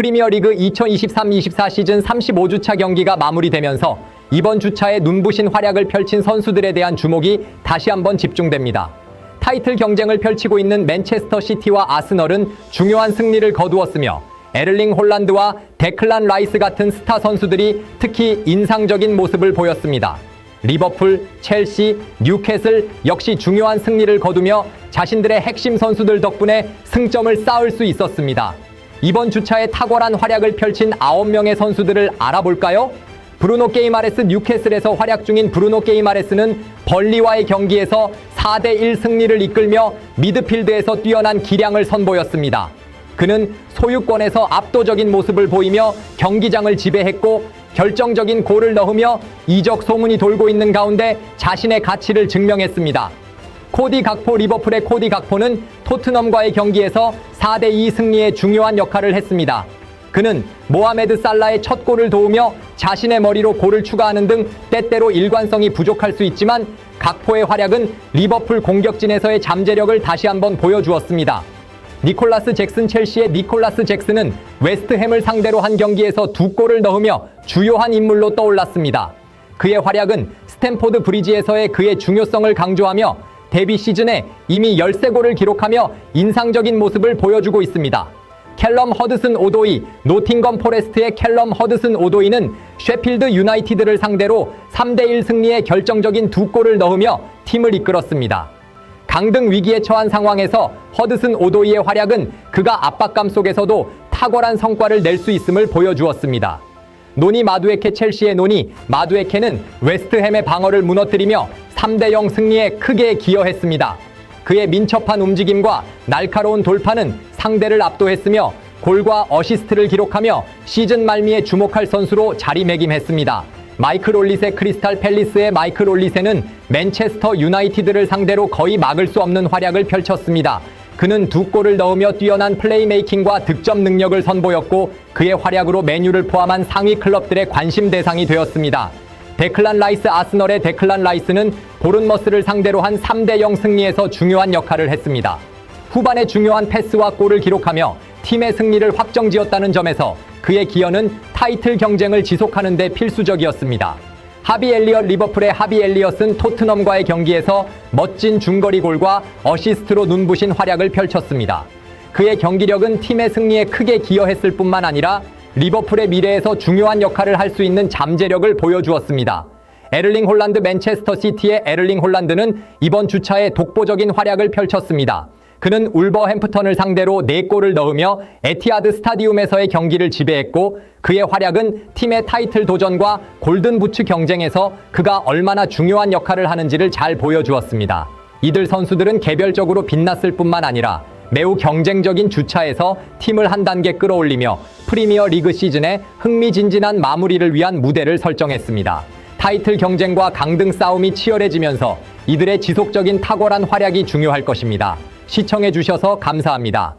프리미어리그 2023-24 시즌 35주차 경기가 마무리되면서 이번 주차에 눈부신 활약을 펼친 선수들에 대한 주목이 다시 한번 집중됩니다. 타이틀 경쟁을 펼치고 있는 맨체스터 시티와 아스널은 중요한 승리를 거두었으며 에를링 홀란드와 데클란 라이스 같은 스타 선수들이 특히 인상적인 모습을 보였습니다. 리버풀, 첼시, 뉴캐슬 역시 중요한 승리를 거두며 자신들의 핵심 선수들 덕분에 승점을 쌓을 수 있었습니다. 이번 주차에 탁월한 활약을 펼친 9명의 선수들을 알아볼까요? 브루노 게이마레스 뉴캐슬에서 활약 중인 브루노 게이마레스는 벌리와의 경기에서 4대1 승리를 이끌며 미드필드에서 뛰어난 기량을 선보였습니다. 그는 소유권에서 압도적인 모습을 보이며 경기장을 지배했고 결정적인 골을 넣으며 이적 소문이 돌고 있는 가운데 자신의 가치를 증명했습니다. 코디 각포 리버풀의 코디 각포는 토트넘과의 경기에서 4대2 승리에 중요한 역할을 했습니다. 그는 모하메드 살라의 첫 골을 도우며 자신의 머리로 골을 추가하는 등 때때로 일관성이 부족할 수 있지만 각포의 활약은 리버풀 공격진에서의 잠재력을 다시 한번 보여주었습니다. 니콜라스 잭슨 첼시의 니콜라스 잭슨은 웨스트햄을 상대로 한 경기에서 두 골을 넣으며 주요한 인물로 떠올랐습니다. 그의 활약은 스탠포드 브리지에서의 그의 중요성을 강조하며 데뷔 시즌에 이미 13골을 기록하며 인상적인 모습을 보여주고 있습니다. 캘럼 허드슨 오도이, 노팅검 포레스트의 캘럼 허드슨 오도이는 셰필드 유나이티드를 상대로 3대1 승리의 결정적인 두 골을 넣으며 팀을 이끌었습니다. 강등 위기에 처한 상황에서 허드슨 오도이의 활약은 그가 압박감 속에서도 탁월한 성과를 낼 수 있음을 보여주었습니다. 노니 마두에케 첼시의 노니 마두에케는 웨스트햄의 방어를 무너뜨리며 3대 0 승리에 크게 기여했습니다. 그의 민첩한 움직임과 날카로운 돌파는 상대를 압도했으며 골과 어시스트를 기록하며 시즌 말미에 주목할 선수로 자리매김했습니다. 마이클 올리세 크리스탈 팰리스의 마이클 올리세는 맨체스터 유나이티드를 상대로 거의 막을 수 없는 활약을 펼쳤습니다. 그는 두 골을 넣으며 뛰어난 플레이메이킹과 득점 능력을 선보였고 그의 활약으로 메뉴를 포함한 상위 클럽들의 관심 대상이 되었습니다. 데클란 라이스 아스널의 데클란 라이스는 보른머스를 상대로 한 3대 0 승리에서 중요한 역할을 했습니다. 후반에 중요한 패스와 골을 기록하며 팀의 승리를 확정지었다는 점에서 그의 기여는 타이틀 경쟁을 지속하는 데 필수적이었습니다. 하비 엘리엇 리버풀의 하비 엘리엇은 토트넘과의 경기에서 멋진 중거리 골과 어시스트로 눈부신 활약을 펼쳤습니다. 그의 경기력은 팀의 승리에 크게 기여했을 뿐만 아니라 리버풀의 미래에서 중요한 역할을 할 수 있는 잠재력을 보여주었습니다. 에를링 홀란드 맨체스터 시티의 에를링 홀란드는 이번 주차에 독보적인 활약을 펼쳤습니다. 그는 울버햄프턴을 상대로 4골을 넣으며 에티아드 스타디움에서의 경기를 지배했고 그의 활약은 팀의 타이틀 도전과 골든 부츠 경쟁에서 그가 얼마나 중요한 역할을 하는지를 잘 보여주었습니다. 이들 선수들은 개별적으로 빛났을 뿐만 아니라 매우 경쟁적인 주차에서 팀을 한 단계 끌어올리며 프리미어 리그 시즌의 흥미진진한 마무리를 위한 무대를 설정했습니다. 타이틀 경쟁과 강등 싸움이 치열해지면서 이들의 지속적인 탁월한 활약이 중요할 것입니다. 시청해 주셔서 감사합니다.